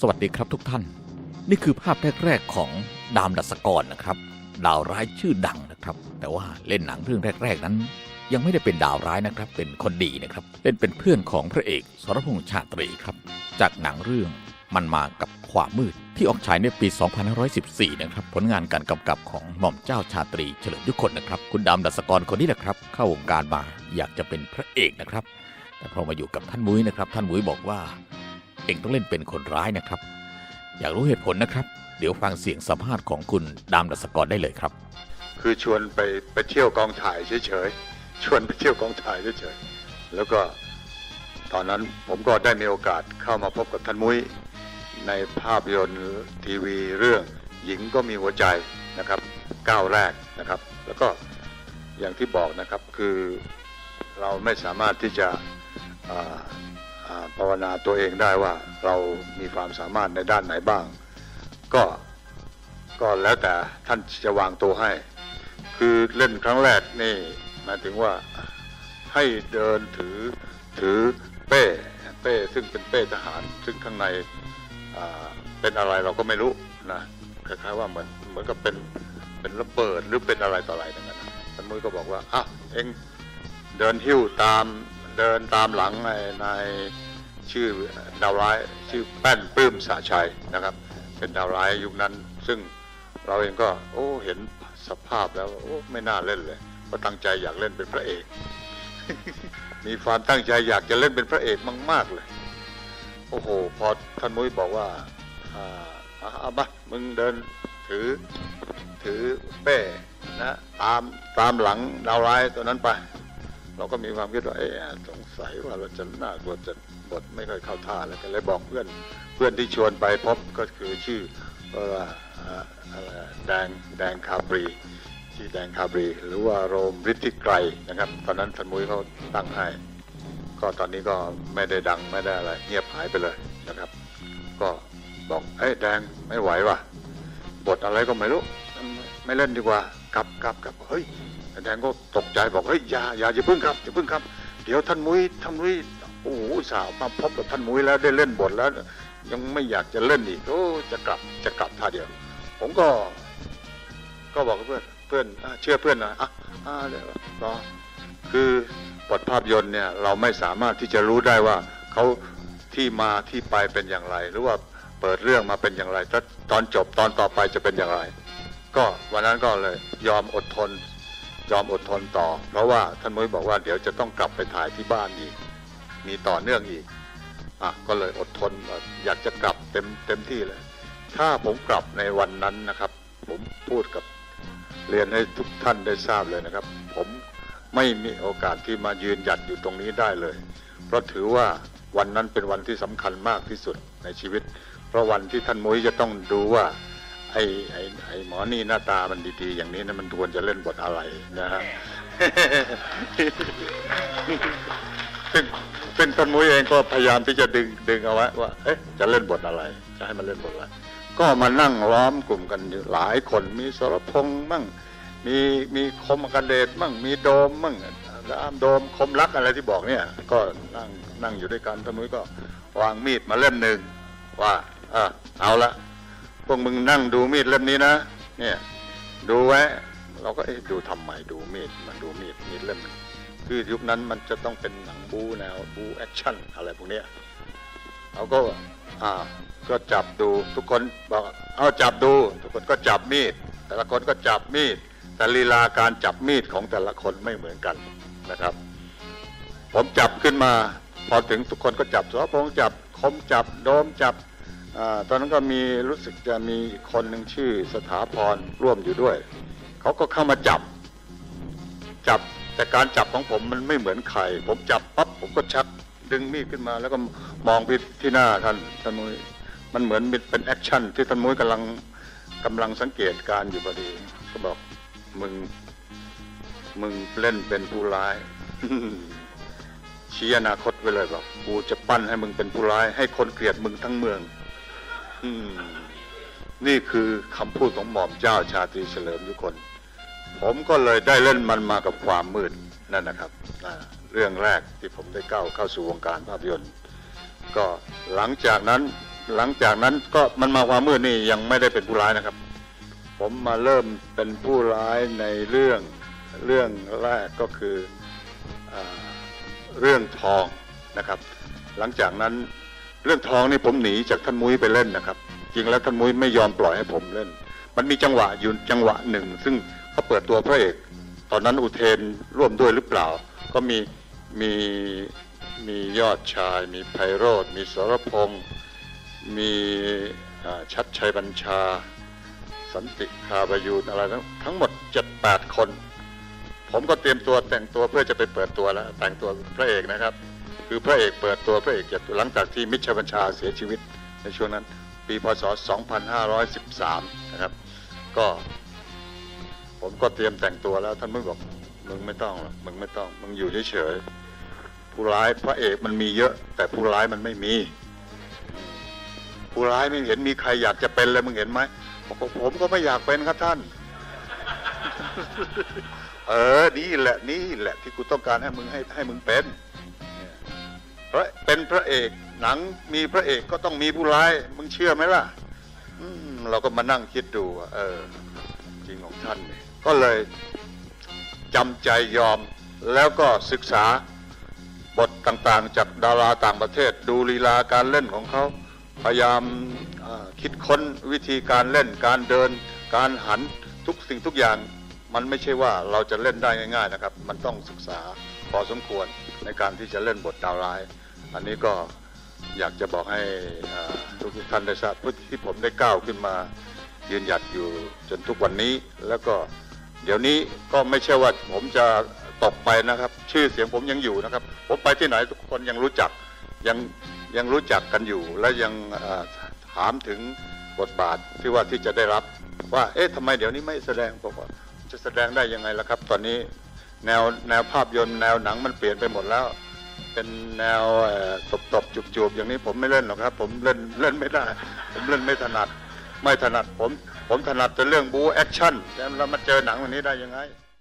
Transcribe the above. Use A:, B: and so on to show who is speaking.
A: สวัสดีครับทุกท่าน นี่คือภาพแรก ๆ ของดามดัสกรนะครับ ดาวร้ายชื่อดังนะครับ แต่ว่าเล่นหนังเรื่องแรก ๆ นั้น ยังไม่ได้เป็นดาวร้ายนะครับ เป็นคนดีนะครับ เล่นเป็นเพื่อนของพระเอกสรพงษ์ชาตรีครับ จากหนังเรื่องมันมากับความมืดที่ออกฉายในปี 2514 นะครับ ผลงานการกำกับของหม่อมเจ้าชาตรีเฉลิมยุคนนะครับ คุณดามดัสกรคนนี้แหละครับ เข้าวงการมาอยากจะเป็นพระเอกนะครับ แต่พอมาอยู่กับท่านมุ้ยนะครับ ท่านมุ้ยบอกว่า เองต้องเล่นเป็นคนร้ายนะครับ อยากรู้เหตุผลนะครับ เดี๋ยวฟังเสียงสัมภาษณ์ของคุณดามดัสกรได้เลยครับ
B: คือชวนไปไปเที่ยวกองถ่ายเฉยๆ ชวนไปเที่ยวกองถ่ายเฉยๆ แล้วก็ตอนนั้นผมก็ได้มีโอกาสเข้ามาพบกับท่านมุ้ยในภาพยนตร์ทีวีเรื่องหญิงก็มีหัวใจนะครับก้าวแรกนะครับ แล้วก็อย่างที่บอกนะครับคือเราไม่สามารถที่จะ ภาวนาตัวเองได้ว่าเรามีความสามารถในด้านไหนบ้าง ก็ก็แล้วแต่ท่านจะวางตัวให้ คือเล่นครั้งแรกนี่หมายถึงว่าให้เดินถือถือเป้เป้ซึ่งเป็นเป้ทหาร ซึ่งข้างในเป็นอะไรเราก็ไม่รู้นะคล้ายๆว่าเหมือนเหมือนกับเป็นเป็นระเบิดหรือเป็นอะไรต่ออะไรอย่างนั้นนะท่านมุ้ยก็บอกว่าอะเอ็งเดินหิ้วตาม เดินตามหลังไอ้นายชื่อดาวร้ายชื่อแป้นปลื้มสาชัยนะครับ เป็นดาวร้ายยุคนั้น ซึ่งเราเองก็โอ้เห็นสภาพแล้วโอ้ไม่น่าเล่นเลยก็ตั้งใจอยากเล่นเป็นพระเอก มีความตั้งใจอยากจะเล่นเป็นพระเอกมาก ๆเลย โอ้โห พอท่านมุ้ยบอกว่าอ่าอ่าเอามามึงเดินถือถือเป้นะตามตามหลังดาวร้ายตัวนั้นไป เราก็มีความคิดว่าเอ๊ะสงสัยว่าเราจะน่ากลัวจะบทไม่ค่อยเข้าท่าแล้วก็เลยบอกเพื่อนเพื่อนที่ชวนไปพบก็คือชื่อเอ่ออ่าอะไรแดงแดงคาบรีชื่อแดงคาบรี หรือว่าโรมฤทธิไกรนะครับ ตอนนั้นทันมุ้ยเขาตั้งให้ก็ตอนนี้ก็ไม่ได้ดังไม่ได้อะไรเงียบหายไปเลยนะครับ ก็บอกเอ้ยแดงไม่ไหวว่ะบทอะไรก็ไม่รู้ ไม่เล่นดีกว่ากลับกลับกลับเฮ้ย แดงก็ตกใจบอกเฮ้ยอย่าอย่าอย่าเพิ่งครับอย่าเพิ่งครับ เดี๋ยวท่านมุ้ยท่านมุ้ยโอ้โหสาวมาพบกับท่านมุ้ยแล้วได้เล่นบทแล้ว ยังไม่อยากจะเล่นอีกโอ้จะกลับจะกลับท่าเดียว ผมก็ ก็บอกเพื่อนเพื่อนอเชื่อเพื่อนหนะอะอะเดี๋ยวรอคือบทภาพยนตร์เนี่ยเราไม่สามารถที่จะรู้ได้ว่าเขาที่มาที่ไปเป็นอย่างไร หรือว่าเปิดเรื่องมาเป็นอย่างไรตอนจบตอนต่อไปจะเป็นอย่างไร ก็วันนั้นก็เลยยอมอดทน ยอมอดทนต่อ เพราะว่าท่านมุ้ยบอกว่าเดี๋ยวจะต้องกลับไปถ่ายที่บ้านอีก มีต่อเนื่องอีกอะก็เลยอดทนอยากจะกลับเต็มเต็มที่เลย ถ้าผมกลับในวันนั้นนะครับ ผมพูดกับเรียนให้ทุกท่านได้ทราบเลยนะครับ ผมไม่มีโอกาสที่มายืนหยัดอยู่ตรงนี้ได้เลย เพราะถือว่าวันนั้นเป็นวันที่สำคัญมากที่สุดในชีวิต เพราะวันที่ท่านมุ้ยจะต้องดูว่า ไอ้ไอ้ไอ้หมอนี่หน้าตามันดีๆ อย่างนี้นะมันควรจะเล่นบทอะไรนะฮะซึ่งซึ่งท่านมุ้ยเองก็พยายามที่จะดึงดึงเอาไว้ว่า เอ๊ะจะเล่นบทอะไร จะให้มันเล่นบทอะไร ก็มานั่งล้อมกลุ่มกันอยู่หลายคนมีสรพงษ์มั่ง มีมีคมกันเดชมั่ง มีโดมมั่งดามโดมคมรักอะไรที่บอกเนี่ย ก็นั่งนั่งอยู่ด้วยกันท่านมุ้ยก็วางมีดมาเล่มหนึ่งว่า เออเอาละ พวกมึงนั่งดูมีดเล่มนี้นะ เนี่ย ดูไว้ เราก็เอ๊ะดูทำไมดูมีดมันดูมีดมีดเล่มหนึ่งคือยุคนั้นมันจะต้องเป็นหนังบูแนวบูแอคชั่นอะไรพวกเนี้ยเราก็อ่าก็จับดูทุกคนบอกเอาจับดู ทุกคนก็จับมีด แต่ละคนก็จับมีดแต่ลีลาการจับมีดของแต่ละคนไม่เหมือนกันนะครับ ผมจับขึ้นมา พอถึงทุกคนก็จับสวพงจับคมจับโดมจับ ตอนนั้นก็มีรู้สึกจะมีคนหนึ่งชื่อสถาพรร่วมอยู่ด้วย เขาก็เข้ามาจับ จับแต่การจับของผมมันไม่เหมือนใคร ผมจับปั๊บผมก็ชักดึงมีดขึ้นมา แล้วก็มองไปที่หน้าท่านท่านมุ้ยมันเหมือนเป็นแอคชั่นที่ท่านมุ้ยกำลังกำลังสังเกตการอยู่พอดี ก็บอกมึง มึงเล่นเป็นผู้ร้ายชี้อนาคตไว้เลยบอกกูจะปั้นให้มึงเป็นผู้ร้าย ให้คนเกลียดมึงทั้งเมือง นี่คือคำพูดของหม่อมเจ้าชาตรีเฉลิมยุกคน ผมก็เลยได้เล่นมันมากับความมืดนั่นนะครับ เรื่องแรกที่ผมได้ก้าวเข้าสู่วงการภาพยนตร์ ก็หลังจากนั้นหลังจากนั้นก็มันมาความมืดนี่ยังไม่ได้เป็นผู้ร้ายนะครับ ผมมาเริ่มเป็นผู้ร้ายในเรื่องเรื่องแรกก็คืออเรื่องทองนะครับ หลังจากนั้น เรื่องทองนี่ผมหนีจากท่านมุ้ยไปเล่นนะครับ จริงแล้วท่านมุ้ยไม่ยอมปล่อยให้ผมเล่น มันมีจังหวะอยู่จังหวะหนึ่ง ซึ่งเขาเปิดตัวพระเอก ตอนนั้นอุเทนร่วมด้วยหรือเปล่า ก็มีมีมียอดชาย มีไพโรธมีสรพงษ์มีชัดชัยบัญชา สันติคาบายูนอะไรทั้งทั้งหมดเจ็ดแปดคน ผมก็เตรียมตัวแต่งตัวเพื่อจะไปเปิดตัวแล้ว แต่งตัวพระเอกนะครับ คือพระเอกเปิดตัวพระเอกจหลังจากที่มิชบัญชาเสียชีวิตในช่วงนั้น ปีพศ 2513 นะครับ ก็ผมก็เตรียมแต่งตัวแล้วท่านมึงบอกมึงไม่ต้องหรอกมึงไม่ต้อง มึงอยู่เฉยๆผู้ร้ายพระเอกมันมีเยอะ แต่ผู้ร้ายมันไม่มี ผู้ร้ายไม่เห็นมีใครอยากจะเป็นเลยมึงเห็นไหมบอกผมก็ไม่อยากเป็นครับท่าน เออนี่แหละนี่แหละที่กูต้องการให้มึงให้ให้มึงเป็น ระเป็นพระเอกหนังมีพระเอกก็ต้องมีผู้ร้ายมึงเชื่อไหมล่ะอืมเราก็มานั่งคิดดูเออ จริงของท่านเนี่ยก็เลยจำใจยอมแล้วก็ศึกษาบทต่างๆ จากดาราต่างประเทศ ดูลีลาการเล่นของเขา พยายามคิดค้นวิธีการเล่น การเดิน การหันทุกสิ่งทุกอย่าง มันไม่ใช่ว่าเราจะเล่นได้ง่าย ๆนะครับ มันต้องศึกษาพอสมควรในการที่จะเล่นบทดาวร้าย อันนี้ก็อยากจะบอกให้ทุกท่านได้ทราบเพื่อที่ผมได้ก้าวขึ้นมา ยืนหยัดอยู่จนทุกวันนี้ แล้วก็เดี๋ยวนี้ก็ไม่ใช่ว่าผมจะตกไปนะครับ ชื่อเสียงผมยังอยู่นะครับ ผมไปที่ไหนทุกคนยังรู้จักยังยังรู้จักกันอยู่ และยังถามถึงบทบาทที่ว่าที่จะได้รับ ว่าเอ๊ะทำไมเดี๋ยวนี้ไม่แสดงบอกว่าจะแสดงได้ยังไงล่ะครับ ตอนนี้แนวแนวภาพยนตร์แนวหนังมันเปลี่ยนไปหมดแล้ว เป็นแนวตบตบๆจูบๆอย่างนี้ผมไม่เล่นหรอกครับ ผมเล่นเล่นไม่ได้ ผมเล่นไม่ถนัด ไม่ถนัดผม ผมถนัดแต่เรื่องบูแอคชั่นแล้วมาเจอหนังวันนี้ได้ยังไง